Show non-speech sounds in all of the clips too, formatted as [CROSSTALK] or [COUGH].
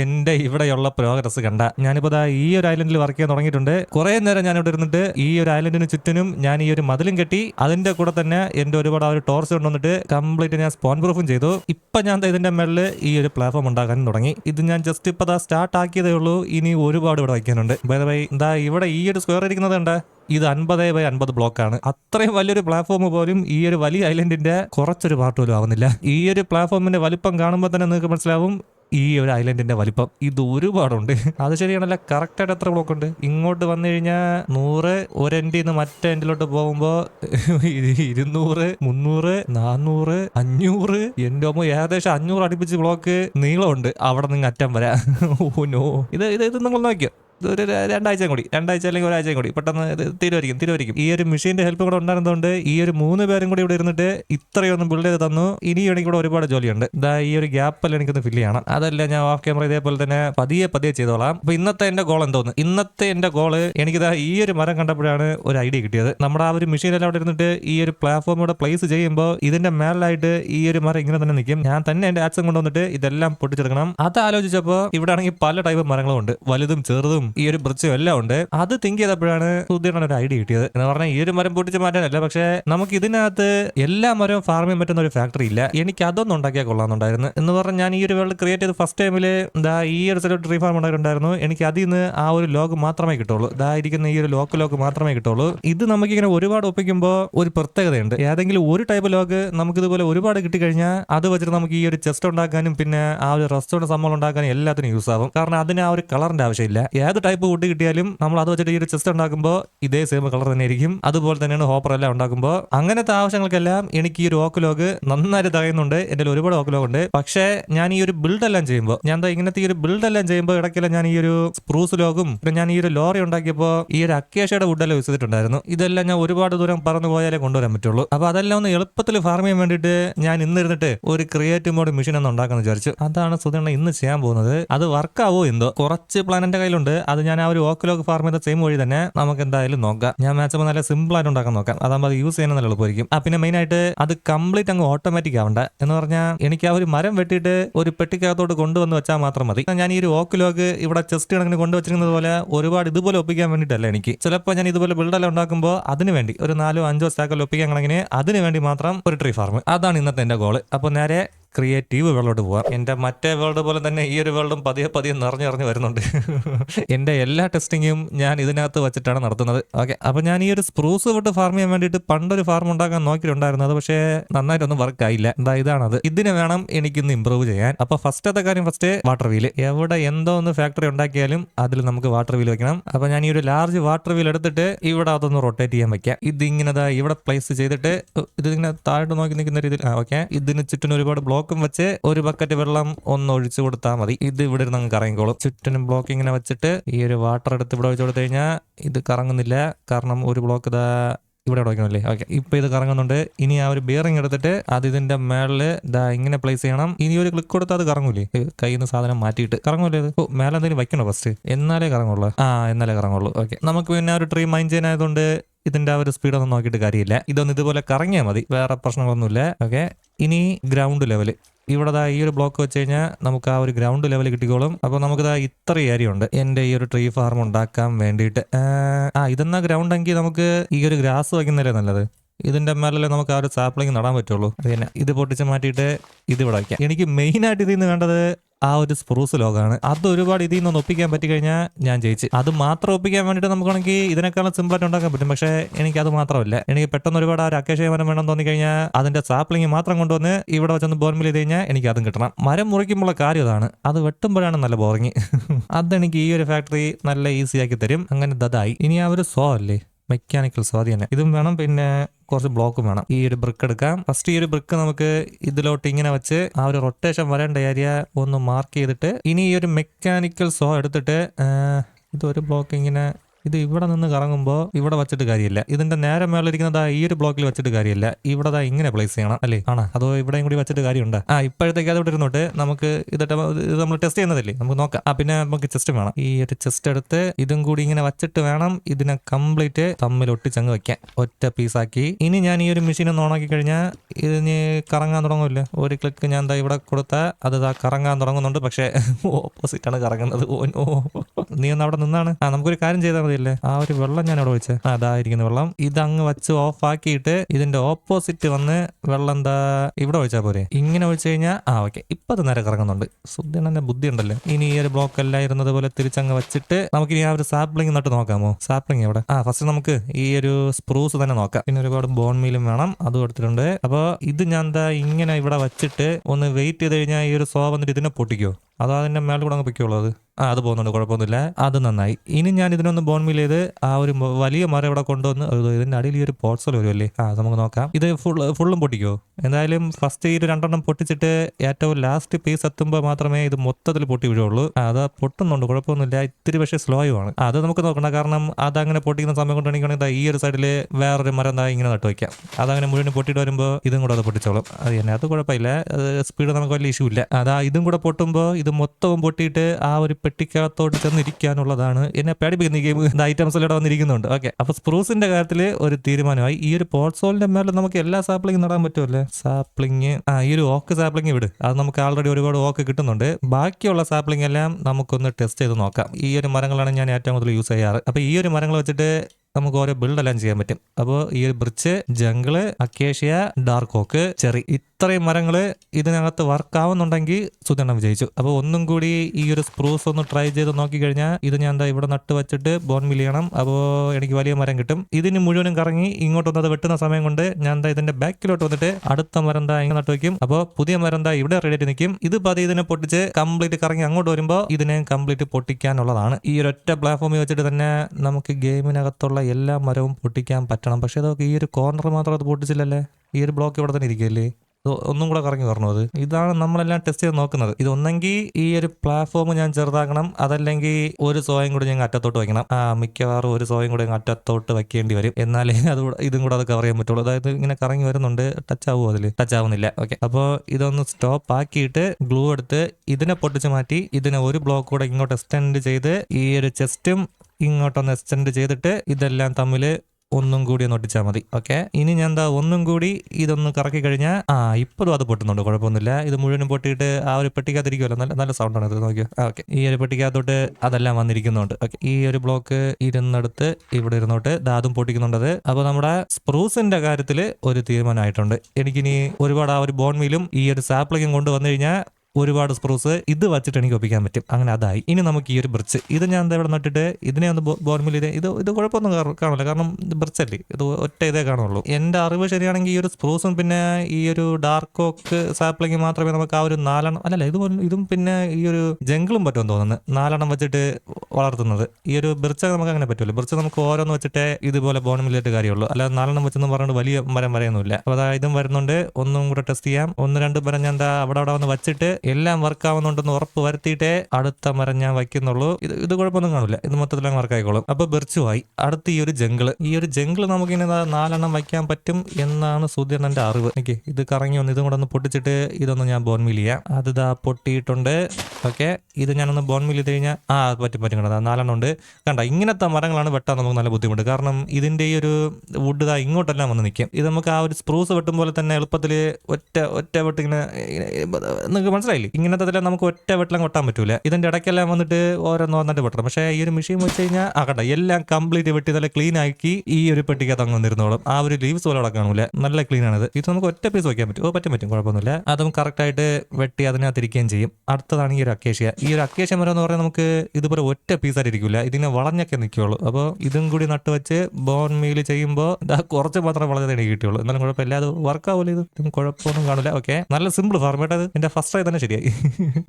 എന്റെ ഇവിടെയുള്ള പ്രോഗ്രസ് കണ്ട. ഞാനിപ്പോ ദാ ഈ ഒരു ഐലൻഡിൽ വർക്ക് ചെയ്യാൻ തുടങ്ങിയിട്ടുണ്ട്. കുറെ നേരം ഞാൻ ഇവിടെ ഇരുന്നിട്ട് ഈ ഒരു ഐലൻഡിന് ചുറ്റിനും ഞാൻ ഈ ഒരു മതിലും കെട്ടി അതിന്റെ കൂടെ തന്നെ എന്റെ ഒരുപാട് ആ ഒരു ടോർച്ച് കൊണ്ടുവന്നിട്ട് കംപ്ലീറ്റ് ഞാൻ സ്പോൺ പ്രൂഫും ചെയ്തു. ഇപ്പൊ ഞാൻ ദാ ഇതിന്റെ മേളിൽ ഈ ഒരു പ്ലാറ്റ്ഫോം ഉണ്ടാക്കാൻ തുടങ്ങി. ഇത് ഞാൻ ജസ്റ്റ് ഇപ്പൊ ദാ സ്റ്റാർട്ട് ആക്കിയതേ ഉള്ളൂ. ഇനി ഒരുപാട് ഇവിടെ വയ്ക്കാനുണ്ട്. ബൈ ബൈ എന്താ ഇവിടെ ഈ ഒരു സ്ക്വയർ ഇരിക്കുന്നത് കണ്ട? ഇത് അൻപത് ബൈ അൻപത് ബ്ലോക്കാണ് അത്രയും വലിയൊരു പ്ലാറ്റ്ഫോം പോലും ഈ ഒരു വലിയ ഐലൻഡിന്റെ കുറച്ചൊരു പാർട്ട് പോലും ആവുന്നില്ല. ഈ ഒരു പ്ലാറ്റ്ഫോമിന്റെ വലിപ്പം കാണുമ്പോൾ തന്നെ നിങ്ങൾക്ക് മനസ്സിലാവും ഈ ഒരു ഐലൻഡിന്റെ വലിപ്പം. ഇത് ഒരുപാടുണ്ട്. അത് ശരിയാണല്ല. കറക്റ്റ് ആയിട്ട് എത്ര ബ്ലോക്ക് ഉണ്ട്? ഇങ്ങോട്ട് വന്നു കഴിഞ്ഞാൽ നൂറ് ഒരെൻഡിൽ നിന്ന് മറ്റേ എൻഡിലോട്ട് പോകുമ്പോ [LAUGHS] ഇരുന്നൂറ് മുന്നൂറ് നാന്നൂറ് അഞ്ഞൂറ്. എന്റെ അമ്മ ഏകദേശം അഞ്ഞൂറ് അടുപ്പിച്ച് ബ്ലോക്ക് നീളമുണ്ട്. അവിടെ നിന്ന് അറ്റം വരാ. ഓ നോ ഇത് ഇത് ഇത് നിങ്ങൾ നോക്കിയോ? ഇതൊരു രണ്ടാഴ്ച കൂടി രണ്ടാഴ്ച അല്ലെങ്കിൽ ഒരാഴ്ചയും കൂടി പെട്ടെന്ന് തീരുമായിരിക്കും തീരുമായിരിക്കും ഈ ഒരു മെഷീന്റെ ഹെൽപ്പ് കൂടെ ഉണ്ടായിരുന്നതുകൊണ്ട് ഈ ഒരു മൂന്ന് പേരും കൂടി ഇവിടെ ഇരുന്നിട്ട് ഇത്രയൊന്നും ബിൽഡ് ചെയ്ത് തന്നു. ഇനി എനിക്ക് ഇവിടെ ഒരുപാട് ജോലിയുണ്ട്. ഇതാ ഈ ഒരു ഗ്യാപ്പ് ഗ്യാപ്പെല്ലാം എനിക്കൊന്ന് ഫില്ല് ചെയ്യണം. അതല്ല ഞാൻ ഓഫ് ക്യാമറ ഇതേപോലെ തന്നെ പതിയെ പതിയെ ചെയ്തോളാം. അപ്പൊ ഇന്നത്തെ എന്റെ ഗോൾ എന്തോന്ന്? ഇന്നത്തെ എന്റെ ഗോൾ എനിക്കിതാ ഈ ഒരു മരം കണ്ടപ്പോഴാണ് ഒരു ഐഡിയ കിട്ടിയത്. നമ്മുടെ ആ ഒരു മെഷീൻ എല്ലാം അവിടെ ഇരുന്നിട്ട് ഈ ഒരു പ്ലാറ്റ്ഫോം ഇവിടെ പ്ലേസ് ചെയ്യുമ്പോൾ ഇതിന്റെ മേലായിട്ട് ഈ ഒരു മരം ഇങ്ങനെ തന്നെ നിൽക്കും ഞാൻ തന്നെ എന്റെ ആക്സം കൊണ്ടുവന്നിട്ട് ഇതെല്ലാം പൊട്ടിച്ചെടുക്കണം. അത് ആലോചിച്ചപ്പോൾ ഇവിടെ ആണെങ്കിൽ പല ടൈപ്പ് മരങ്ങളും ഉണ്ട്. വലുതും ചെറുതും ഈ ഒരു ബ്രിഡ്ജും എല്ലാം ഉണ്ട്. അത് തിങ്ക് ചെയ്തപ്പോഴാണ് സുധീറിന് ഒരു ഐഡിയ കിട്ടിയത്. എന്ന് പറഞ്ഞാൽ ഈ ഒരു മരം പൊട്ടിച്ച് മാറ്റാനല്ല പക്ഷേ നമുക്ക് ഇതിനകത്ത് എല്ലാ മരവും ഫാർം ചെയ്യാൻ പറ്റുന്ന ഒരു ഫാക്ടറി ഇല്ല. എനിക്ക് അതൊന്നും ഉണ്ടാക്കിയാൽ കൊള്ളാമെന്നുണ്ടായിരുന്നു. എന്ന് പറഞ്ഞാൽ ഞാൻ ഈ ഒരു വേൾഡ് ക്രിയേറ്റ് ചെയ്ത് ഫസ്റ്റ് ടൈമിൽ ദാ ഈ ഒരു സ്ഥലം ട്രീ ഫാം ഉണ്ടായിട്ടുണ്ടായിരുന്നു എനിക്ക് അതിൽ നിന്ന് ആ ഒരു ലോഗ് മാത്രമേ കിട്ടുള്ളൂ. ദാ ഇരിക്കുന്ന ഈ ഒരു ലോക്ക് ലോക്ക് മാത്രമേ കിട്ടുള്ളൂ. ഇത് നമുക്കിങ്ങനെ ഒരുപാട് ഒപ്പിക്കുമ്പോൾ ഒരു പ്രത്യേകതയുണ്ട്. ഏതെങ്കിലും ഒരു ടൈപ്പ് ലോഗ് നമുക്ക് ഇതുപോലെ ഒരുപാട് കിട്ടിക്കഴിഞ്ഞാൽ അത് വെച്ചിട്ട് നമുക്ക് ഈ ഒരു ചെസ്റ്റ് ഉണ്ടാക്കാനും പിന്നെ ആ ഒരു റെസ്റ്റോറന്റ് സംഭവം ഉണ്ടാക്കാനും എല്ലാത്തിനും യൂസ് ആവും. കാരണം അതിന് ആ ഒരു കളറിന്റെ ആവശ്യമില്ല. ഏത് ടൈപ്പ് വുഡ് കിട്ടിയാലും നമ്മൾ അത് വെച്ചിട്ട് ഈ ഒരു ചെസ്റ്റ് ഉണ്ടാക്കുമ്പോൾ ഇതേ സെയിം കളർ തന്നെ ആയിരിക്കും അതുപോലെ തന്നെയാണ് ഹോപ്പർ എല്ലാം ഉണ്ടാക്കുമ്പോൾ അങ്ങനത്തെ ആവശ്യങ്ങൾക്കെല്ലാം എനിക്ക് ഈ ഒരു ഓക്ക് ലോഗ് നന്നായിട്ട് തകയുന്നുണ്ട്. എന്റെ ഒരുപാട് ഓക്ക് ലോഗ് ഉണ്ട്. പക്ഷേ ഞാൻ ഈ ഒരു ബിൽഡ് എല്ലാം ചെയ്യുമ്പോൾ ഞാൻ എന്താ ഇങ്ങനത്തെ ഈ ഒരു ബിൽഡ് എല്ലാം ചെയ്യുമ്പോൾ ഇടയ്ക്കെല്ലാം ഞാൻ ഈ ഒരു സ്പ്രൂസ് ലോഗും പിന്നെ ഞാൻ ഈ ഒരു ലോറി ഉണ്ടാക്കിയപ്പോൾ ഈ ഒരു അക്കേഷയുടെ വുഡെല്ലാം യൂസ് ചെയ്തിട്ടുണ്ടായിരുന്നു. ഇതെല്ലാം ഞാൻ ഒരുപാട് ദൂരം പറന്നു പോയാലേ കൊണ്ടുവരാൻ പറ്റുള്ളൂ. അപ്പോൾ അതെല്ലാം ഒന്ന് എളുപ്പത്തിൽ ഫാർം ചെയ്യാൻ വേണ്ടിയിട്ട് ഞാൻ ഇന്നിരുന്നിട്ട് ഒരു ക്രിയേറ്റീവ് മോഡ് മെഷീൻ ഒന്ന് ഉണ്ടാക്കാന്ന് വിചാരിച്ചു. അതാണ് സുധീർണ ഇന്ന് ചെയ്യാൻ പോകുന്നത്. അത് വർക്കാവോ എന്തോ? കുറച്ച് പ്ലാൻ എന്റെ കയ്യിലുണ്ട്. അത് ഞാൻ ആ ഒരു ഓക്കലോക്ക് ഫാർം ചെയ്ത സെയിം വഴി തന്നെ നമുക്ക് എന്തായാലും നോക്കാം. ഞാൻ മാക്സിമം നല്ല സിമ്പിൾ ആയിട്ട് ഉണ്ടാക്കാൻ നോക്കാം. അതാകുമ്പോൾ അത് യൂസ് ചെയ്യാൻ നല്ല എളുപ്പമായിരിക്കും ആ പിന്നെ മെയിൻ ആയിട്ട് അത് കംപ്ലീറ്റ് അങ്ങ് ഓട്ടോമാറ്റിക് ആവണ്ട. എന്ന് പറഞ്ഞാൽ എനിക്ക് ആ ഒരു മരം വെട്ടിയിട്ട് ഒരു പെട്ടിക്കകത്തോട്ട് കൊണ്ടുവന്ന് വെച്ചാൽ മാത്രം മതി. ഞാൻ ഈ ഒരു ഓക്കലോക്ക് ഇവിടെ ചെസ്റ്റ് കണക്കിന് കൊണ്ടുവച്ചിരിക്കുന്നത് പോലെ ഒരുപാട് ഇതുപോലെ ഒപ്പിക്കാൻ വേണ്ടിയിട്ടല്ല എനിക്ക്. ചിലപ്പോൾ ഞാൻ ഇതുപോലെ ബിൽഡെല്ലാം ഉണ്ടാക്കുമ്പോൾ അതിന് വേണ്ടി ഒരു നാലോ അഞ്ചോ സ്റ്റാക്കെല്ലാം ഒപ്പിക്കാൻ കണക്കിന് അതിന് വേണ്ടി മാത്രം ഒരു ട്രീ ഫാർം അതാണ് ഇന്നത്തെ എന്റെ ഗോൾ അപ്പോൾ നേരെ ക്രിയേറ്റീവ് വേൾഡ് പോവാം. എന്റെ മറ്റേ വേൾഡ് പോലെ തന്നെ ഈ ഒരു വേൾഡും പതിയെ പതിയെ നിറഞ്ഞു നിറഞ്ഞു വരുന്നുണ്ട്. [LAUGHS] എന്റെ എല്ലാ ടെസ്റ്റിങ്ങും ഞാൻ ഇതിനകത്ത് വെച്ചിട്ടാണ് നടത്തുന്നത്. ഓക്കെ അപ്പോൾ ഞാൻ ഈ ഒരു സ്പ്രൂസ് വിട്ട് ഫാർം ചെയ്യാൻ വേണ്ടിയിട്ട് പണ്ടൊരു ഫാർം ഉണ്ടാക്കാൻ നോക്കിയിട്ടുണ്ടായിരുന്നു. അത് പക്ഷേ നന്നായിട്ടൊന്നും വർക്ക് ആയില്ല. എന്താ ഇതാണത്. ഇതിന് വേണം എനിക്കിന്ന് ഇമ്പ്രൂവ് ചെയ്യാൻ. അപ്പോൾ ഫസ്റ്റത്തെ കാര്യം ഫസ്റ്റ് വാട്ടർ വീൽ എവിടെ എന്തോ ഒന്ന് ഫാക്ടറി ഉണ്ടാക്കിയാലും അതിൽ നമുക്ക് വാട്ടർ വീൽ വെക്കണം. അപ്പോൾ ഞാൻ ഈ ഒരു ലാർജ് വാട്ടർ വീൽ എടുത്തിട്ട് ഇവിടെ അതൊന്ന് റൊട്ടേറ്റ് ചെയ്യാൻ വെക്കാം. ഇതിങ്ങനെ ഇവിടെ പ്ലേസ് ചെയ്തിട്ട് ഇതിങ്ങനെ താഴോട്ട് നോക്കി നിൽക്കുന്ന രീതിയിൽ ഓക്കെ ഇതിന് ചുറ്റും ഒരുപാട് ബ്ലോക്കും വെച്ച് ഒരു ബക്കറ്റ് വെള്ളം ഒന്ന് ഒഴിച്ചു കൊടുത്താൽ മതി. ഇത് ഇവിടെ ഇരുന്ന് അങ്ങ് കറങ്ങിക്കോളും. ചുറ്റിനും ബ്ലോക്ക് ഇങ്ങനെ വെച്ചിട്ട് ഈ ഒരു വാട്ടർ എടുത്ത് ഇവിടെ ഒഴിച്ചു കൊടുത്തു കഴിഞ്ഞാൽ ഇത് കറങ്ങുന്നില്ല. കാരണം ഒരു ബ്ലോക്ക് ഇതാ ഇവിടെ വയ്ക്കണമല്ലേ ഓക്കെ ഇപ്പൊ ഇത് കറങ്ങുന്നുണ്ട്. ഇനി ആ ഒരു ബിയറിംഗ് എടുത്തിട്ട് അത് ഇതിന്റെ മേളിൽ ദാ ഇങ്ങനെ പ്ലേസ് ചെയ്യണം. ഇനി ഒരു ക്ലിക്ക് കൊടുത്താൽ അത് കറങ്ങൂലേ? കയ്യിൽ നിന്ന് സാധനം മാറ്റിയിട്ട്. കറങ്ങൂലേ ഇത്? ഓ മേലെ എന്തെങ്കിലും വയ്ക്കണോ ഫസ്റ്റ് എന്നാലേ കറങ്ങുള്ളൂ. ആ എന്നാലേ കറങ്ങുള്ളൂ. ഓക്കെ നമുക്ക് പിന്നെ ഒരു ട്രീ മൈൻഡ് ചെയ്യാനായതുകൊണ്ട് ഇതിന്റെ ഒരു സ്പീഡ് ഒന്നും നോക്കിയിട്ട് കാര്യമില്ല. ഇതൊന്ന് ഇതുപോലെ കറങ്ങിയാൽ മതി. വേറെ പ്രശ്നങ്ങളൊന്നുമില്ല. ഓക്കെ ഇനി ഗ്രൗണ്ട് ലെവൽ ഇവിടെ ഈ ഒരു ബ്ലോക്ക് വെച്ച് കഴിഞ്ഞാൽ നമുക്ക് ആ ഒരു ഗ്രൗണ്ട് ലെവൽ കിട്ടിക്കോളും. അപ്പോൾ നമുക്ക് ദാ ഇത്ര ഏരിയ ഉണ്ട്. എന്റെ ഈ ഒരു ട്രീ ഫാർം ഉണ്ടാക്കാൻ വേണ്ടിയിട്ട്. ആ ഇതെന്നാ ഗ്രൗണ്ട് എങ്കിൽ നമുക്ക് ഈ ഒരു ഗ്രാസ് വയ്ക്കുന്നതല്ലേ നല്ലത്? ഇതിന്റെ മേലെ നമുക്ക് ആ ഒരു സാപ്ലിങ് നടാൻ പറ്റുള്ളൂ. പിന്നെ ഇത് പൊട്ടിച്ച് മാറ്റിയിട്ട് ഇത് ഇവിടെ വയ്ക്കാം എനിക്ക് മെയിൻ ആയിട്ട് ഇതിൽ നിന്ന് വേണ്ടത് ആ ഒരു സ്പ്രൂസ് ലോഗാണ് അത് ഒരുപാട് ഇതിൽ നിന്ന് ഒപ്പിക്കാൻ പറ്റി കഴിഞ്ഞാൽ ഞാൻ ജയിച്ചു. അത് മാത്രം ഒപ്പിക്കാൻ വേണ്ടിയിട്ട് നമുക്കാണെങ്കിൽ ഇതിനേക്കാളും സിമ്പിളായിട്ട് ഉണ്ടാക്കാൻ പറ്റും. പക്ഷേ എനിക്ക് അത് മാത്രമല്ല. എനിക്ക് പെട്ടെന്ന് ഒരുപാട് ആ ഒരു അക്കേഷ മരം വേണം തോന്നി കഴിഞ്ഞാൽ അതിന്റെ സാപ്ലിങ് മാത്രം കൊണ്ടുവന്ന് ഇവിടെ വെച്ചൊന്ന് ബോർമിൽ ചെയ്ത് കഴിഞ്ഞാൽ എനിക്ക് അതും കിട്ടണം. മരം മുറിക്കുമ്പോഴുള്ള കാര്യം അതാണ് അത് വെട്ടുമ്പോഴാണ് നല്ല ബോറിങ് [LAUGHS] അതെനിക്ക് ഈ ഒരു ഫാക്ടറി നല്ല ഈസി ആക്കി തരും. അങ്ങനെ ദതായി ഇനി ആ ഒരു സോ അല്ലേ? മെക്കാനിക്കൽ സ്വാധീനം ഇതും വേണം പിന്നെ കുറച്ച് ബ്ലോക്കും വേണം. ഈ ഒരു ബ്രിക്ക് എടുക്കാം ഫസ്റ്റ് ഈ ഒരു ബ്രിക്ക് നമുക്ക് ഇതിലോട്ട് ഇങ്ങനെ വെച്ച് ആ ഒരു റൊട്ടേഷൻ വരേണ്ട ഏരിയ ഒന്ന് മാർക്ക് ചെയ്തിട്ട് ഇനി ഈ ഒരു മെക്കാനിക്കൽ സോ എടുത്തിട്ട് ഇത് ഇതൊരു ബ്ലോക്ക് ഇങ്ങനെ ഇത് ഇവിടെ നിന്ന് കറങ്ങുമ്പോൾ ഇവിടെ വെച്ചിട്ട് കാര്യമില്ല. ഇതിന്റെ നേരെ മേളിരിക്കുന്നത് ഈ ഒരു ബ്ലോക്കിൽ വെച്ചിട്ട് കാര്യമില്ല. ഇവിടെ ഇങ്ങനെ പ്ലേസ് ചെയ്യണം അല്ലേ? ആണോ? അതോ ഇവിടെയും കൂടി വെച്ചിട്ട് കാര്യമുണ്ട്? ആ ഇപ്പോഴത്തേക്ക് അത് ഇവിടെ ഇരുന്നോട്ട് നമുക്ക് ഇതിട്ട് ഇത് നമ്മൾ ടെസ്റ്റ് ചെയ്യുന്നതല്ലേ? നമുക്ക് നോക്കാം. ആ പിന്നെ നമുക്ക് ചെസ്റ്റ് വേണം. ഈ ഒരു ചെസ്റ്റ് എടുത്ത് ഇതും കൂടി ഇങ്ങനെ വെച്ചിട്ട് വേണം ഇതിനെ കംപ്ലീറ്റ് തമ്മിൽ ഒട്ടിച്ചങ്ങ് വെക്കാൻ. ഒറ്റ പീസാക്കി ഇനി ഞാൻ ഈ ഒരു മെഷീൻ ഒന്ന് ഓണാക്കി കഴിഞ്ഞാൽ ഇതിന് കറങ്ങാൻ തുടങ്ങുമല്ലോ. ഒരു ക്ലിക്ക് ഞാൻ എന്താ ഇവിടെ കൊടുത്താൽ അത് കറങ്ങാൻ തുടങ്ങുന്നുണ്ട്. പക്ഷേ [LAUGHS] ഓപ്പോസിറ്റ് ആണ് കറങ്ങുന്നത്. Oh no. ഒന്ന് അവിടെ നിന്നാണ്? ആ നമുക്കൊരു കാര്യം ചെയ്താൽ മതിയല്ലേ? ആ ഒരു വെള്ളം ഞാൻ അവിടെ വെച്ചേ ആ അതായിരിക്കുന്ന വെള്ളം. ഇത് ഇതങ്ങ് വെച്ച് ഓഫ് ആക്കിയിട്ട് ഇതിന്റെ ഓപ്പോസിറ്റ് വന്ന് വെള്ളം എന്താ ഇവിടെ ഒഴിച്ചാൽ പോരെ. ഇങ്ങനെ ഒഴിച്ചു കഴിഞ്ഞാൽ ആ ഓക്കെ. ഇപ്പൊ നേരെ കറങ്ങുന്നുണ്ട്. സുദ്ധനെ ബുദ്ധി ഉണ്ടല്ലോ ഇനി ഈ ഒരു ബ്ലോക്ക് എല്ലാം ഇരുന്നത് പോലെ തിരിച്ചങ്ങ് വെച്ചിട്ട് നമുക്ക് ഇനി ആ ഒരു സാപ്ലിംഗ് നട്ട് നോക്കാമോ? സാപ്ലിംഗ് എവിടെ? ആ ഫസ്റ്റ് നമുക്ക് ഈ ഒരു സ്പ്രൂസ് തന്നെ നോക്കാം. പിന്നെ ഒരുപാട് ബോൺ മീലും വേണം. അതും എടുത്തിട്ടുണ്ട്. അപ്പോൾ ഇത് ഞാൻ എന്താ ഇങ്ങനെ ഇവിടെ വെച്ചിട്ട് ഒന്ന് വെയിറ്റ് ചെയ്ത് കഴിഞ്ഞാൽ ഈ ഒരു സോ വന്നിട്ട് ഇതിനെ പൊട്ടിക്കോ? അതോ അതിന്റെ മേളിൽ കൂടെ അങ്ങ് പൊയ്ക്കോളൂ ആ അത് പോകുന്നുണ്ട്. കുഴപ്പമൊന്നുമില്ല. അത് നന്നായി. ഇനി ഞാൻ ഇതിനൊന്ന് ബോൺ മിൽ ചെയ്ത് ആ ഒരു വലിയ മരം ഇവിടെ കൊണ്ടുവന്ന് ഇതിന്റെ അടിയിൽ ഈ ഒരു പോർട്സൽ വരുമല്ലേ? ആ നമുക്ക് നോക്കാം. ഇത് ഫുൾ ഫുള്ളും പൊട്ടിക്കോ എന്തായാലും ഫസ്റ്റ് ഈ രണ്ടെണ്ണം പൊട്ടിച്ചിട്ട് ഏറ്റവും ലാസ്റ്റ് പീസ് എത്തുമ്പോൾ മാത്രമേ ഇത് മൊത്തത്തിൽ പൊട്ടി വീഴുള്ളൂ. അത് പൊട്ടുന്നുണ്ട് കുഴപ്പമൊന്നുമില്ല. ഇത്തിരി പക്ഷേ സ്ലോയും ആണ് അത് നമുക്ക് നോക്കണം. കാരണം അത് അങ്ങനെ പൊട്ടിക്കുന്ന സമയം കൊണ്ട് എനിക്കാണെങ്കിൽ ഈ ഒരു സൈഡിൽ വേറൊരു മരം എന്താ ഇങ്ങനെ നട്ടു വയ്ക്കാം അതങ്ങനെ മുഴുവൻ പൊട്ടിയിട്ട് വരുമ്പോൾ ഇതും കൂടെ അത് പൊട്ടിച്ചോളും. അത് തന്നെ അത് കുഴപ്പമില്ല. സ്പീഡ് നമുക്ക് വലിയ ഇഷ്യൂ ഇല്ല. അതാ ഇതും കൂടെ പൊട്ടുമ്പോൾ ഇത് മൊത്തവും പൊട്ടിയിട്ട് ആ ഒരു പെട്ടിക്കകത്തോട്ട് ചെന്നിരിക്കാനുള്ളതാണ്. എന്നെ പേടിപ്പിക്കുന്ന ഈ ഗെയിം ഐറ്റംസ് എല്ലാം ഇവിടെ വന്നിരിക്കുന്നുണ്ട്. ഓക്കെ അപ്പോൾ സ്പ്രൂസിന്റെ കാര്യത്തിൽ ഒരു തീരുമാനമായി. ഈ ഒരു പോട്ട്സോളിന്റെ മേലെ നമുക്ക് എല്ലാ സാപ്ലിങ്ങും നടാൻ പറ്റുമല്ലേ സാപ്ലിംഗ് ആ ഈ ഒരു ഓക്ക് സാപ്ലിംഗ് വിട്. അത് നമുക്ക് ആൾറെഡി ഒരുപാട് ഓക്ക് കിട്ടുന്നുണ്ട്. ബാക്കിയുള്ള സാപ്ലിംഗ് എല്ലാം നമുക്കൊന്ന് ടെസ്റ്റ് ചെയ്ത് നോക്കാം. ഈ ഒരു മരങ്ങളാണ് ഞാൻ ഏറ്റവും കൂടുതൽ യൂസ് ചെയ്യാറ്. അപ്പോൾ ഈ ഒരു മരങ്ങൾ വെച്ചിട്ട് നമുക്ക് ഓരോ ബിൽഡ് എല്ലാം ചെയ്യാൻ പറ്റും. അപ്പോൾ ഈ ഒരു birch jungle acacia dark oak cherry ഇത്രയും മരങ്ങൾ ഇതിനകത്ത് വർക്ക് ആവുന്നുണ്ടെങ്കിൽ വിജയിച്ചു. അപ്പോൾ ഒന്നും കൂടി ഈ ഒരു സ്പ്രൂസ് ഒന്ന് ട്രൈ ചെയ്ത് നോക്കി കഴിഞ്ഞാൽ ഇത് ഞാൻ എന്താ ഇവിടെ നട്ട് വെച്ചിട്ട് ബോൺ മിൽ ചെയ്യണം. അപ്പോൾ എനിക്ക് വലിയ മരം കിട്ടും. ഇതിന് മുഴുവനും കറങ്ങി ഇങ്ങോട്ട് വന്നത് വെട്ടുന്ന സമയം കൊണ്ട് ഞാൻ എന്താ ഇതിന്റെ ബാക്കിലോട്ട് വന്നിട്ട് അടുത്ത മരം എന്താ ഇങ്ങനെ നട്ട് വെക്കും. അപ്പോൾ പുതിയ മരം എന്താ ഇവിടെ റെഡി ആയിട്ട് നിൽക്കും. ഇത് പതി ഇതിനെ പൊട്ടിച്ച് കംപ്ലീറ്റ് കറങ്ങി അങ്ങോട്ട് വരുമ്പോൾ ഇതിനെ കംപ്ലീറ്റ് പൊട്ടിക്കാനുള്ളതാണ്. ഈ ഒരൊറ്റ പ്ലാറ്റ്ഫോമിൽ വെച്ചിട്ട് തന്നെ നമുക്ക് ഗെയിമിനകത്തുള്ള എല്ലാ മരവും പൊട്ടിക്കാൻ പറ്റണം. പക്ഷേ അതൊക്കെ ഈ ഒരു കോർണർ മാത്രം അത് പൊട്ടിച്ചില്ലല്ലേ? ഈ ഒരു ബ്ലോക്ക് ഇവിടെ തന്നെ ഇരിക്കുകയല്ലേ? ഒന്നും കൂടെ കറങ്ങി വരണോ അത്? ഇതാണ് നമ്മളെല്ലാം ടെസ്റ്റ് ചെയ്ത് നോക്കുന്നത്. ഇത് ഒന്നെങ്കിൽ ഈ ഒരു പ്ലാറ്റ്ഫോം ഞാൻ ചെറുതാക്കണം. അതല്ലെങ്കിൽ ഒരു സോയം കൂടി ഞങ്ങൾ അറ്റത്തോട്ട് വയ്ക്കണം. ആ മിക്കവാറും ഒരു സോയം കൂടി അറ്റത്തോട്ട് വയ്ക്കേണ്ടി വരും. എന്നാലേ അത് ഇതും കൂടെ അത് കവർ ചെയ്യാൻ പറ്റുള്ളൂ. അതായത് ഇങ്ങനെ കറങ്ങി വരുന്നുണ്ട്. ടച്ച് ആവുമോ അതിൽ ടച്ച് ആവുന്നില്ല. ഓക്കെ അപ്പോൾ ഇതൊന്ന് സ്റ്റോപ്പ് ആക്കിയിട്ട് ഗ്ലൂ എടുത്ത് ഇതിനെ പൊട്ടിച്ച് മാറ്റി ഇതിനെ ഒരു ബ്ലോക്ക് കൂടെ ഇങ്ങോട്ട് എക്സ്റ്റെൻഡ് ചെയ്ത് ഈ ഒരു ചെസ്റ്റും ഇങ്ങോട്ടൊന്ന് എക്സ്റ്റെൻഡ് ചെയ്തിട്ട് ഇതെല്ലാം തമ്മിൽ ഒന്നും കൂടി ഒന്ന് ഒട്ടിച്ചാൽ മതി. ഓക്കെ ഇനി ഞാൻ എന്താ ഒന്നും കൂടി ഇതൊന്ന് കറക്കി കഴിഞ്ഞാൽ ആ ഇപ്പോഴും അത് പൊട്ടുന്നുണ്ട്. കുഴപ്പമൊന്നുമില്ല. ഇത് മുഴുവനും പൊട്ടിയിട്ട് ആ ഒരു പെട്ടിക്കകത്തിരിക്കുമല്ലോ നല്ല നല്ല സൗണ്ടാണ് ഇത് നോക്കിയോ? ഓക്കെ ഈ ഒരു പെട്ടിക്കകത്തോട്ട് അതെല്ലാം വന്നിരിക്കുന്നുണ്ട്. ഓക്കെ ഈ ഒരു ബ്ലോക്ക് ഇരുന്നെടുത്ത് ഇവിടെ ഇരുന്നോട്ട് ദാ അതും പൊട്ടിക്കുന്നുണ്ടത് അപ്പോൾ നമ്മുടെ സ്പ്രൂസിന്റെ കാര്യത്തിൽ ഒരു തീരുമാനമായിട്ടുണ്ട്. എനിക്കിനി ഒരുപാട് ആ ഒരു ബോൺ മീലും ഈ ഒരു സാപ്ലിങ്ങും കൊണ്ട് വന്നു കഴിഞ്ഞാൽ ഒരുപാട് സ്പ്രൂസ് ഇത് വെച്ചിട്ട് എനിക്ക് ഒപ്പിക്കാൻ പറ്റും. അങ്ങനെ അതായി. ഇനി നമുക്ക് ഈ ഒരു ബ്രിച്ച് ഇത് ഞാൻ എന്താ ഇവിടെ നട്ടിട്ട് ഇതിനെ ഒന്ന് ബോർമിൽ ഇത് ഇത് ഇത് കുഴപ്പമൊന്നും കാണില്ല കാരണം ഇത് ബ്രിച്ച് അല്ലേ? ഇത് ഒറ്റ ഇതേ കാണുള്ളൂ. എന്റെ അറിവ് ശരിയാണെങ്കിൽ ഈ ഒരു സ്പ്രൂസും പിന്നെ ഈ ഒരു ഡാർക്ക് ഓക്ക് സാപ്ലിംഗ് മാത്രമേ നമുക്ക് ആ ഒരു നാലെണ്ണം അല്ലല്ല ഇത് ഇതും പിന്നെ ഈ ഒരു ജംഗിളും പറ്റുമെന്ന് തോന്നുന്നു. നാലെണ്ണം വെച്ചിട്ട് വളർത്തുന്നത്. ഈ ഒരു ബ്രിച്ച് നമുക്ക് അങ്ങനെ പറ്റുമല്ലോ ബ്രിച്ച് നമുക്ക് ഓരോന്ന് വെച്ചിട്ട് ഇതുപോലെ ബോണമില്ലായിട്ട് കാര്യമുള്ളൂ. അല്ലാതെ നാലെണ്ണം വെച്ചെന്ന് പറഞ്ഞിട്ട് വലിയ മരം വരയൊന്നുമില്ല. അപ്പോൾ അതാ ഇതും വരുന്നുണ്ട്. ഒന്നും കൂടെ ടെസ്റ്റ് ചെയ്യാം. ഒന്ന് രണ്ട് മരം ഞാൻ എന്താ അവിടെ അവിടെ വന്ന് വെച്ചിട്ട് എല്ലാം വർക്ക് ആവുന്നുണ്ടെന്ന് ഉറപ്പ് വരുത്തിയിട്ടേ അടുത്ത മരം ഞാൻ വയ്ക്കുന്നുള്ളൂ ഇത് ഇത് കുഴപ്പമൊന്നും കാണില്ല ഇത് മൊത്തത്തിൽ വർക്ക് ആയിക്കോളും അപ്പൊ ബിർച്ചുവായി അടുത്ത ഈ ഒരു ജംഗിൾ ഈ ഒരു ജംഗിൾ നമുക്ക് ഇനി ദാ നാലെണ്ണം വയ്ക്കാൻ പറ്റും എന്നാണ് സുധീർണന്റെ അറിവ് എനിക്ക് ഇത് കറങ്ങി ഒന്ന് ഇതും കൂടെ ഒന്ന് പൊട്ടിച്ചിട്ട് ഇതൊന്ന് ഞാൻ ബോൺമിൽ ചെയ്യാം അത് ദാ പൊട്ടിയിട്ടുണ്ട് ഓക്കെ ഇത് ഞാനൊന്ന് ബോൺമിൽ ചെയ്ത് കഴിഞ്ഞാൽ ആ പറ്റും പറ്റും കണ്ടാ നാലെണ്ണം ഉണ്ട് കണ്ട ഇങ്ങനത്തെ മരങ്ങളാണ് വെട്ടാൻ നമുക്ക് നല്ല ബുദ്ധിമുട്ട് കാരണം ഇതിന്റെ ഈ ഒരു വുഡ് ഇതാ ഇങ്ങോട്ടെല്ലാം വന്ന് നിൽക്കും ഇത് നമുക്ക് ആ ഒരു സ്പ്രൂസ് വെട്ടും പോലെ തന്നെ എളുപ്പത്തിൽ ഒറ്റ ഒറ്റ വെട്ടിങ്ങനെ നിങ്ങൾക്ക് മനസ്സിലായില്ലേ? ഇങ്ങനത്തെ ഇതിലെ നമുക്ക് ഒറ്റ വെട്ടം കൊട്ടാൻ പറ്റൂല. ഇതിന്റെ ഇടയ്ക്കെല്ലാം വന്നിട്ട് ഓരോന്ന് വന്നിട്ട് വെട്ടണം. പക്ഷേ ഈ ഒരു മെഷീൻ വെച്ച് കഴിഞ്ഞാൽ ആ കണ്ട എല്ലാം കംപ്ലീറ്റ് വെട്ടി നല്ല ക്ലീൻ ആക്കി ഈ ഒരു പെട്ടിക്കകത്ത് അങ്ങ് വന്നിരുന്നോളും. ആ ഒരു ലീവ്സ് പോലെ കാണൂല. നല്ല ക്ലീൻ ആണിത്. ഇത് നമുക്ക് ഒറ്റ പീസ് വയ്ക്കാൻ പറ്റും. ഓ പറ്റും പറ്റും. കുഴപ്പമൊന്നുമില്ല. അതും കറക്റ്റ് ആയിട്ട് വെട്ടി അതിനകത്ത് ഇരിക്കുകയും ചെയ്യും. അടുത്തതാണ് ഈ ഒരു അക്കേഷ്യ ഈ ഒരു അക്കേഷ്യ മരം എന്ന് പറഞ്ഞാൽ നമുക്ക് ഇതുപോലെ ഒറ്റ പീസായിട്ട് ഇരിക്കില്ല ഇതിനെ വളഞ്ഞൊക്കെ നിൽക്കുകയുള്ളൂ അപ്പോൾ ഇതും കൂടി നട്ട് വെച്ച് ബോൺ മീൽ ചെയ്യുമ്പോൾ ഇതാ കുറച്ച് മാത്രം വളരെ കിട്ടിയുള്ളൂ. എന്നാലും കുഴപ്പമില്ല. അത് വർക്ക് ആവില്ല ഇത്? ഇതും കുഴപ്പമൊന്നും കാണില്ല. ഓക്കെ നല്ല സിമ്പിൾ ഫാർമേറ്റ് അത് എന്റെ ഫസ്റ്റ് ആയി തന്നെ ശരിയായി.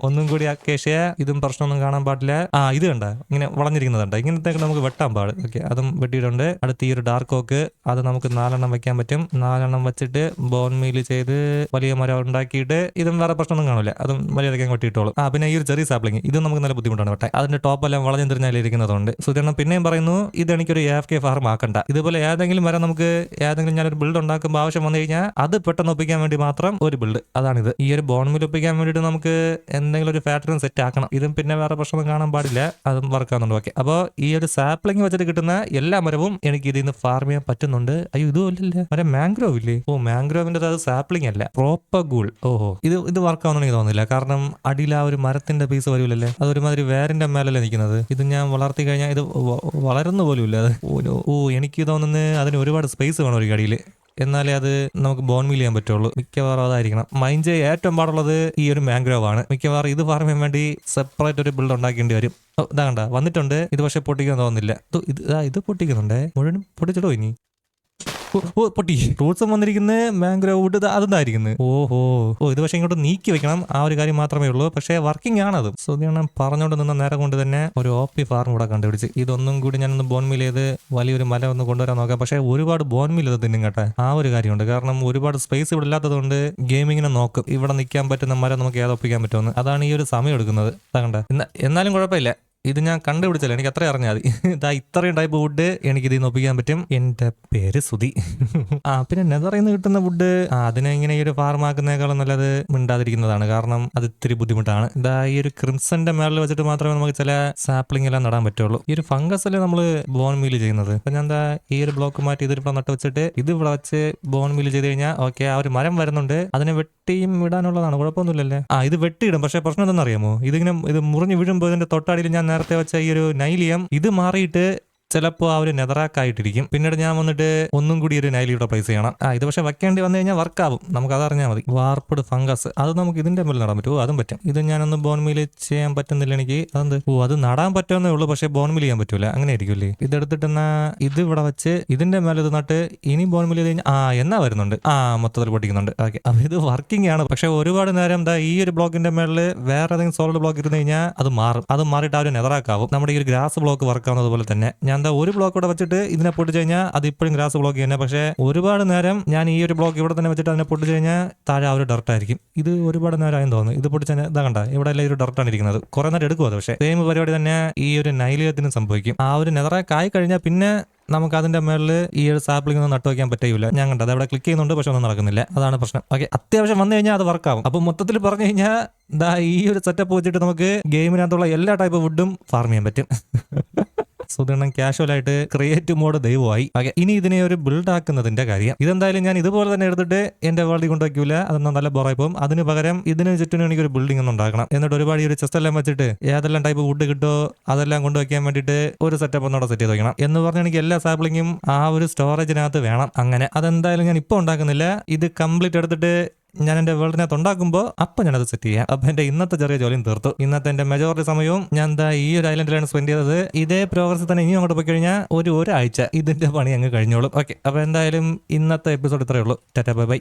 ഒന്നും കൂടി അക്കേഷ്യ ഇതും പ്രശ്നമൊന്നും കാണാൻ പാടില്ല. ആ ഇത് കണ്ട. ഇങ്ങനെ വളഞ്ഞിരിക്കുന്നതുണ്ട്. ഇങ്ങനത്തെ നമുക്ക് വെട്ടാൻ പാട്. ഓക്കെ അതും വെട്ടിയിട്ടുണ്ട്. അടുത്ത ഈ ഒരു ഡാർക്ക് ഓക്ക് അത് നമുക്ക് നാലെണ്ണം വെക്കാൻ പറ്റും. നാലെണ്ണം വെച്ചിട്ട് ബോൺ മീൽ ചെയ്ത് വലിയ മരം ഉണ്ടാക്കിയിട്ട് ഇതും വേറെ പ്രശ്നമൊന്നും കാണില്ല. അതും വലിയ അധികം വെട്ടിയിട്ടോളും ആ പിന്നെ ഈ ഒരു ചെറിയ സാപ്ലിങ് ഇത് നമുക്ക് നല്ല ബുദ്ധിമുട്ടാണ് വെട്ടെ അതിന്റെ ടോപ്പ് എല്ലാം വളഞ്ഞു തിരിഞ്ഞാലിരിക്കുന്നതുകൊണ്ട് പിന്നെയും പറയുന്നു ഇത് എനിക്കൊരു എഫ് കെ ഫാർം ആക്കണ്ട. ഇതുപോലെ ഏതെങ്കിലും വരെ നമുക്ക് ഏതെങ്കിലും ഞാനൊരു ബിൽഡ് ഉണ്ടാക്കുമ്പോൾ ആവശ്യം വന്നു കഴിഞ്ഞാൽ അത് പെട്ടെന്ന് ഒപ്പിക്കാൻ വേണ്ടി മാത്രം ഒരു ബിൽഡ് അതാണിത്. ഈ ഒരു ബോൺ മിൽ ഒപ്പിക്കാൻ വേണ്ടിയിട്ട് നമുക്ക് എന്തെങ്കിലും ഒരു ഫാക്ടറിയും സെറ്റ് ആക്കണം ഇതും പിന്നെ വേറെ പ്രശ്നമൊന്നും കാണാൻ പാടില്ല. അതും വർക്ക് ആവുന്നുണ്ട്. ഓക്കെ അപ്പോൾ ഈ ഒരു സാപ്ലിംഗ് വെച്ചിട്ട് കിട്ടുന്ന എല്ലാ മരവും എനിക്ക് ഇതിൽ നിന്ന് ഫാർം ചെയ്യാൻ പറ്റുന്നുണ്ട്. അയ്യോ ഇതും അല്ലല്ലേ? മറ്റേ മാംഗ്രോവ് ഇല്ലേ? ഓ മാംഗ്രോവിന്റെ അത് സാപ്ലിംഗ് അല്ല. പ്രോപ്പർ ഗൂൾ ഓഹോ. ഇത് ഇത് വർക്ക് ആവുന്നുണ്ടെങ്കിൽ തോന്നുന്നില്ല. കാരണം അടിയിൽ ആ ഒരു മരത്തിന്റെ പീസ് വരുമല്ലേ അത് ഒരുമാതിരി വേരിന്റെ മേലല്ലേ നിൽക്കുന്നത്. ഇത് ഞാൻ വളർത്തി കഴിഞ്ഞാൽ ഇത് വളരുന്ന പോലും ഇല്ല അത്. ഓ എനിക്ക് തോന്നുന്നത് അതിന് ഒരുപാട് സ്പേസ് വേണം ഒരു കടിയിൽ. എന്നാലേ അത് നമുക്ക് ബോൺ മീൽ ചെയ്യാൻ പറ്റുള്ളൂ. മിക്കവാറും അതായിരിക്കണം. മൈൻഡ് ഏറ്റവും പാടുള്ളത് ഈ ഒരു മാംഗ്രോവ് ആണ്. മിക്കവാറും ഇത് ഫാർം ചെയ്യാൻ വേണ്ടി സെപ്പറേറ്റ് ഒരു ബിൽഡ് ഉണ്ടാക്കേണ്ടി വരും. ഇതാ കണ്ട വന്നിട്ടുണ്ട്. ഇത് പക്ഷെ പൊട്ടിക്കാൻ തോന്നുന്നില്ല. ഇത് ഇത് പൊട്ടിക്കുന്നുണ്ടേ. മുഴുവനും പൊട്ടിച്ചിടോ ഇനി. ഓ, പൊട്ടി. ഫ്രൂട്ട്സും വന്നിരിക്കുന്നത് മാംഗ്രോ വുഡ് അതെന്തായിരിക്കുന്നത് ഓഹോ. ഓ ഇത് പക്ഷേ ഇങ്ങോട്ട് നീക്കി വെക്കണം. ആ ഒരു കാര്യം മാത്രമേ ഉള്ളൂ. പക്ഷേ വർക്കിംഗ് ആണത്. സുധിയണ്ണം പറഞ്ഞുകൊണ്ട് നിന്ന നേരം കൊണ്ട് തന്നെ ഒരു ഓപ്പി പി ഫാർം കൂടെ കണ്ടുപിടിച്ച്. ഇതൊന്നും കൂടി ഞാനൊന്ന് ബോൺ മീൽ ചെയ്ത് വലിയൊരു മല ഒന്ന് കൊണ്ടുവരാൻ നോക്കാം. പക്ഷേ ഒരുപാട് ബോൺ മീൽ ഇത് തിന്നും കേട്ടെ. ആ ഒരു കാര്യമുണ്ട്. കാരണം ഒരുപാട് സ്പേസ് ഇവിടെ ഇല്ലാത്തതുകൊണ്ട് ഗെയിമിങ്ങിനെ നോക്കും. ഇവിടെ നിൽക്കാൻ പറ്റുന്ന മരം നമുക്ക് ഏതൊപ്പിക്കാൻ പറ്റുമെന്ന്. അതാണ് ഈ ഒരു സമയം എടുക്കുന്നത്. കണ്ട? എന്നാലും കുഴപ്പമില്ല. ഇത് ഞാൻ കണ്ടുപിടിച്ചല്ലോ. എനിക്ക് അത്രയും അറിഞ്ഞാൽ മതി. [LAUGHS] ഇതാ ഇത്രയും ടൈപ്പ് വുഡ് എനിക്ക് ഇതിൽ നിന്ന് ഒപ്പിക്കാൻ പറ്റും. എന്റെ പേര് സുതി [LAUGHS] ആ പിന്നെ നെതറിൽ നിന്ന് കിട്ടുന്ന വുഡ് അതിനെ ഇങ്ങനെ ഈ ഒരു ഫാർം ആക്കുന്നേക്കാളും നല്ലത് മിണ്ടാതിരിക്കുന്നതാണ്. കാരണം അത് ഇത്തിരി ബുദ്ധിമുട്ടാണ്. ഇതാ ഈ ഒരു ക്രിംസന്റെ മേളിൽ വെച്ചിട്ട് മാത്രമേ നമുക്ക് ചില സാപ്ലിംഗ് എല്ലാം നടാൻ പറ്റുള്ളൂ. ഈ ഒരു ഫംഗസ് അല്ലേ നമ്മൾ ബോൺ മീൽ ചെയ്യുന്നത്? അപ്പൊ ഞാൻ എന്താ ഈ ഒരു ബ്ലോക്ക് മാറ്റി ഇതിൽ ഇവിടെ നട്ട് വെച്ചിട്ട് ഇത് ഇവിടെ വെച്ച് ബോൺ മീൽ ചെയ്ത് കഴിഞ്ഞാൽ ഓക്കെ ആ ഒരു മരം വരുന്നുണ്ട്. അതിനെ വെട്ടിയും ഇടാനുള്ളതാണ്. കുഴപ്പമൊന്നുമില്ലല്ലേ? ആ ഇത് വെട്ടിയിടും. പക്ഷേ പ്രശ്നം എന്താണെന്ന് അറിയാമോ? ഇതിങ്ങനെ ഇത് മുറിഞ്ഞ് വീഴുമ്പോൾ ഇതിന്റെ തൊട്ടടിയിൽ ഞാൻ നേരത്തെ വെച്ച ഈ ഒരു നൈലിയം ഇത് മാറിയിട്ട് ചിലപ്പോൾ ആ ഒരു നെതറാക്കായിട്ടിരിക്കും പിന്നീട് ഞാൻ വന്നിട്ട് ഒന്നും കൂടി ഒരു നൈലി ഇവിടെ പ്ലേസ് ചെയ്യണം. ആ ഇത് പക്ഷേ വെക്കേണ്ടി വന്നു കഴിഞ്ഞാൽ വർക്കാവും നമുക്ക് അതറിഞ്ഞാൽ മതി. വാർപ്പിട് ഫംഗസ് അത് നമുക്ക് ഇതിന്റെ മേലെ നടാൻ പറ്റുമോ? അതും പറ്റും. ഇത് ഞാനൊന്ന് ബോൺമീൽ ചെയ്യാൻ പറ്റുന്നില്ല എനിക്ക്. അതെന്ത്? ഓ അത് നടാൻ പറ്റുമെന്നേ ഉള്ളൂ. പക്ഷേ ബോൺമീൽ ചെയ്യാൻ പറ്റൂല. അങ്ങനെ ആയിരിക്കുമല്ലേ ഇതെടുത്തിട്ട് എന്നാ ഇത് ഇവിടെ വെച്ച് ഇതിന്റെ മേലെ ഇത് നട്ട് ഇനി ബോൺമീൽ ചെയ്ത് കഴിഞ്ഞാൽ ആ എന്നാ വരുന്നുണ്ട്? ആ മൊത്തത്തിൽ പൊട്ടിക്കുന്നുണ്ട്. ഓക്കെ. അപ്പൊ ഇത് വർക്കിംഗ് ആണ്. പക്ഷെ ഒരുപാട് നേരം എന്താ ഈ ഒരു ബ്ലോക്കിന്റെ മേളിൽ വേറെ ഏതെങ്കിലും സോളിഡ് ബ്ലോക്ക് ഇരുന്ന് കഴിഞ്ഞാൽ അത് മാറും. അത് മാറിയിട്ട് ആ ഒരു നെതറാക്കാവും നമ്മുടെ ഈ ഒരു ഗ്രാസ് ബ്ലോക്ക് വർക്ക് ആവുന്നത് പോലെ തന്നെ. ഞാൻ എന്താ ഒരു ബ്ലോക്ക് ഇവിടെ വെച്ചിട്ട് ഇതിനെ പൊട്ടിച്ച് കഴിഞ്ഞാൽ അത് ഇപ്പോഴും ഗ്രാസ് ബ്ലോക്ക് തന്നെ. പക്ഷേ ഒരുപാട് നേരം ഞാൻ ഈ ഒരു ബ്ലോക്ക് ഇവിടെ തന്നെ വെച്ചിട്ട് അതിനെ പൊട്ടിച്ച് കഴിഞ്ഞാൽ താഴെ ആ ഒരു ഡർട്ട് ആയിരിക്കും. ഇത് ഒരുപാട് നേരം ആയെന്ന് തോന്നുന്നു. ഇത് പൊട്ടിച്ച് ഇതാ കണ്ട ഇവിടെ എല്ലാം ഒരു ഡർട്ടാണ് ഇരിക്കുന്നത്. കുറെ നേരം എടുക്കും അത് പക്ഷേ? സെയിം പരിപാടി തന്നെ ഈ ഒരു നൈലിയത്തിന് സംഭവിക്കും. ആ ഒരു നെതറ കായി കഴിഞ്ഞാൽ പിന്നെ നമുക്ക് അതിന്റെ മേളിൽ ഈ ഒരു സാപ്ലിംഗ് ഒന്നും നട്ടു വയ്ക്കാൻ പറ്റില്ല ഞാൻ കണ്ടത് അവിടെ ക്ലിക്ക് ചെയ്യുന്നുണ്ട് പക്ഷെ ഒന്നും നടക്കുന്നില്ല. അതാണ് പ്രശ്നം. ഓക്കെ അത്യാവശ്യം വന്നു കഴിഞ്ഞാൽ അത് വർക്കാവും അപ്പൊ മൊത്തത്തിൽ പറഞ്ഞു കഴിഞ്ഞാൽ ദാ ഈ ഒരു സെറ്റപ്പ് വെച്ചിട്ട് നമുക്ക് ഗെയിമിനകത്തുള്ള എല്ലാ ടൈപ്പ് വുഡും ഫാർം ചെയ്യാൻ പറ്റും. [LAUGHS] സുധീർണം കാഷ്വൽ ആയിട്ട് ക്രിയേറ്റീവ് മോഡ് ദൈവമായി. ഓക്കെ ഇനി ഇതിനെ ഒരു ബിൽഡ് ആക്കുന്നതിന്റെ കാര്യം. ഇതെന്തായാലും ഞാൻ ഇതുപോലെ തന്നെ എടുത്തിട്ട് എന്റെ വേൾഡിൽ കൊണ്ടുവയ്ക്കൂല അതൊന്നും നല്ല ബോറായി പോകും അതിന് പകരം ഇതിന് ചുറ്റിനും എനിക്ക് ഒരു ബിൽഡിംഗ് ഒന്നും ഉണ്ടാക്കണം. എന്നിട്ട് ഒരുപാട് ഈ ഒരു ചെസ്റ്റ് എല്ലാം വെച്ചിട്ട് ഏതെല്ലാം ടൈപ്പ് വുഡ് കിട്ടോ അതെല്ലാം കൊണ്ടുവയ്ക്കാൻ വേണ്ടിയിട്ട് ഒരു സെറ്റപ്പ് ഒന്നോടെ സെറ്റ് ചെയ്ത് വെക്കണം. എന്ന് പറഞ്ഞാൽ എനിക്ക് എല്ലാ സാപ്ലിങ്ങും ആ ഒരു സ്റ്റോറേജിനകത്ത് വേണം. അങ്ങനെ അതെന്തായാലും ഞാൻ ഇപ്പോൾ ഉണ്ടാക്കുന്നില്ല. ഇത് കംപ്ലീറ്റ് എടുത്തിട്ട് ഞാൻ എന്റെ വേൾഡിനകത്ത് ഉണ്ടാക്കുമ്പോൾ അപ്പൊ ഞാനത് സെറ്റ് ചെയ്യാം. അപ്പൊ എന്റെ ഇന്നത്തെ ചെറിയ ജോലിയും തീർത്തു. ഇന്നത്തെ എന്റെ മെജോറിറ്റി സമയവും ഞാൻ എന്താ ഈ ഒരു ഐലൻഡിലാണ് സ്പെൻഡ് ചെയ്തത്. ഇതേ പ്രോഗ്രസ് തന്നെ ഇനി അങ്ങോട്ട് പോയി കഴിഞ്ഞാൽ ഒരു ഒരാഴ്ച ഇതിന്റെ പണി അങ്ങ് കഴിഞ്ഞോളും. ഓക്കെ അപ്പൊ എന്തായാലും ഇന്നത്തെ എപ്പിസോഡ് ഇത്രയേ ഉള്ളൂ. Tata bye bye